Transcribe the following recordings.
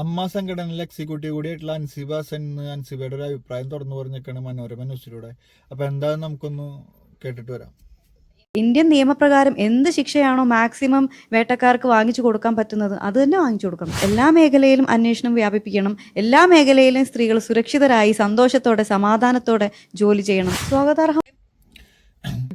അമ്മ സംഘടനയിലെ എക്സിക്യൂട്ടീവ് കൂടിയായിട്ടുള്ള അൻസിബ സെൻ അൻസിബയുടെ ഒരു അഭിപ്രായം തുറന്നു പറഞ്ഞേക്കാണ് മനോരമ ന്യൂസിലൂടെ. അപ്പൊ എന്താണെന്ന് നമുക്കൊന്ന് കേട്ടിട്ട് വരാം. ഇന്ത്യൻ നിയമപ്രകാരം എന്ത് ശിക്ഷയാണോ മാക്സിമം വേട്ടക്കാർക്ക് വാങ്ങിച്ചു കൊടുക്കാൻ പറ്റുന്നത് അത് തന്നെ വാങ്ങിച്ചു കൊടുക്കണം. എല്ലാ മേഖലയിലും അന്വേഷണം വ്യാപിപ്പിക്കണം. എല്ലാ മേഖലയിലും സ്ത്രീകൾ സുരക്ഷിതരായി സന്തോഷത്തോടെ സമാധാനത്തോടെ ജോലി ചെയ്യണം. സ്വാഗതാർഹം.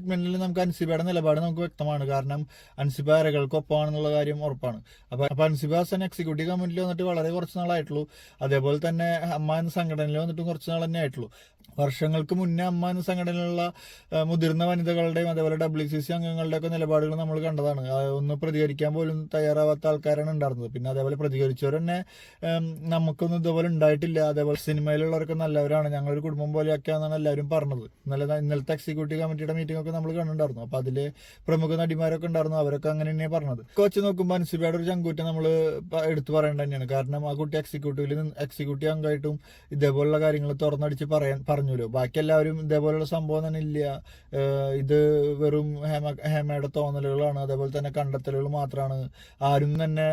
സെഗ്മെന്റിൽ നമുക്ക് അൻസിബയുടെ നിലപാട് നമുക്ക് വ്യക്തമാണ്. കാരണം അൻസിബ അരകൾക്കൊപ്പമാണെന്നുള്ള കാര്യം ഉറപ്പാണ്. അപ്പൊ അപ്പൊ അൻസിബ ഹസൻ എക്സിക്യൂട്ടീവ് കമ്മിറ്റിയിൽ വന്നിട്ട് വളരെ കുറച്ച് നാളായിട്ടുള്ളൂ. അതേപോലെ തന്നെ അമ്മ എന്ന സംഘടനയിൽ വന്നിട്ടും കുറച്ച് നാൾ തന്നെ ആയിട്ടുള്ളൂ. വർഷങ്ങൾക്ക് മുന്നേ അമ്മ എന്ന സംഘടനയിലുള്ള മുതിർന്ന വനിതകളുടെയും അതേപോലെ ഡബ്ല്യു സി സി അംഗങ്ങളുടെ ഒക്കെ നിലപാടുകൾ നമ്മൾ കണ്ടതാണ്. ഒന്ന് പ്രതികരിക്കാൻ പോലും തയ്യാറാവാത്ത ആൾക്കാരാണ് ഉണ്ടായിരുന്നത്. പിന്നെ അതേപോലെ പ്രതികരിച്ചവർ തന്നെ നമുക്കൊന്നും ഇതുപോലെ ഉണ്ടായിട്ടില്ല. അതേപോലെ സിനിമയിലുള്ളവരൊക്കെ നല്ലവരാണ്. ഞങ്ങളൊരു കുടുംബം പോലെയൊക്കെയാണെന്നാണ് എല്ലാവരും പറഞ്ഞത്. ഇന്നലെ ഇന്നലത്തെ എക്സിക്യൂട്ടീവ് കമ്മിറ്റിയുടെ മീറ്റിംഗ് ഒക്കെ നമ്മൾ കണ്ടിട്ടുണ്ടായിരുന്നു. അപ്പൊ അതിൽ പ്രമുഖ നടിമാരൊക്കെ ഉണ്ടായിരുന്നു. അവരൊക്കെ അങ്ങനെ തന്നെയാണ് പറഞ്ഞത് കോച്ച് നോക്കുമ്പോൾ അൻസിബയുടെ ഒരു ചങ്കൂറ്റം നമ്മൾ എടുത്തു പറയേണ്ട തന്നെയാണ്. കാരണം ആ കുട്ടി എക്സിക്യൂട്ടീവിൽ എക്സിക്യൂട്ടീവ് അംഗമായിട്ടും ഇതേപോലുള്ള കാര്യങ്ങൾ തുറന്നടിച്ച് പറയാൻ പറഞ്ഞല്ലോ. ബാക്കി എല്ലാവരും ഇതേപോലുള്ള സംഭവം തന്നെ ഇല്ല. ഇത് വെറും ഹേമ ഹേമയുടെ തോന്നലുകളാണ്. അതേപോലെ തന്നെ കണ്ടെത്തലുകൾ മാത്രമാണ് ആരും തന്നെ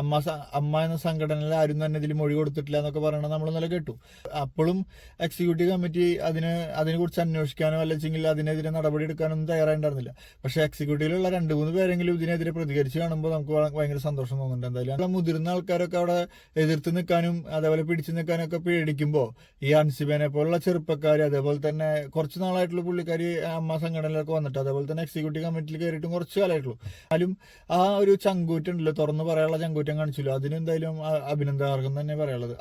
അമ്മ അമ്മ എന്ന സംഘടനയിൽ ആരും തന്നെ ഇതിൽ മൊഴി കൊടുത്തിട്ടില്ല എന്നൊക്കെ പറയണത് നമ്മൾ നല്ല കേട്ടു. അപ്പോഴും എക്സിക്യൂട്ടീവ് കമ്മിറ്റി അതിന് അതിനെക്കുറിച്ച് അന്വേഷിക്കാനോ അല്ലെങ്കിൽ അതിനെതിരെ നടപടി എടുക്കാനൊന്നും തയ്യാറായിട്ടുണ്ടായിരുന്നില്ല പക്ഷെ എക്സിക്യൂട്ടീവിലുള്ള രണ്ട് മൂന്ന് പേരെങ്കിലും ഇതിനെതിരെ പ്രതികരിച്ച് കാണുമ്പോൾ നമുക്ക് ഭയങ്കര സന്തോഷം തോന്നുന്നുണ്ട്. എന്തായാലും മുതിർന്ന ആൾക്കാരൊക്കെ അവിടെ എതിർത്ത് നിൽക്കാനും അതേപോലെ പിടിച്ചു നിൽക്കാനും ഒക്കെ പേടിക്കുമ്പോൾ ഈ അൻസിബേനെ പോലുള്ള ചെറുപ്പക്കാർ അതേപോലെ തന്നെ കുറച്ച് നാളായിട്ടുള്ള പുള്ളിക്കാർ അമ്മ സംഘടനയിലൊക്കെ വന്നിട്ട് അതേപോലെ തന്നെ എക്സിക്യൂട്ടീവ് കമ്മിറ്റിയിൽ കയറിയിട്ടും കുറച്ച് കാലമായിട്ടുള്ളൂ. എന്നാലും ആ ഒരു ചങ്കൂറ്റുണ്ടല്ലോ തുറന്ന് പറയാനുള്ള ചങ്കൂറ്റം കാണിച്ചല്ലോ. അതിനെന്തായാലും അഭിനന്ദനാർഹം തന്നെ പറയാനുള്ളത്.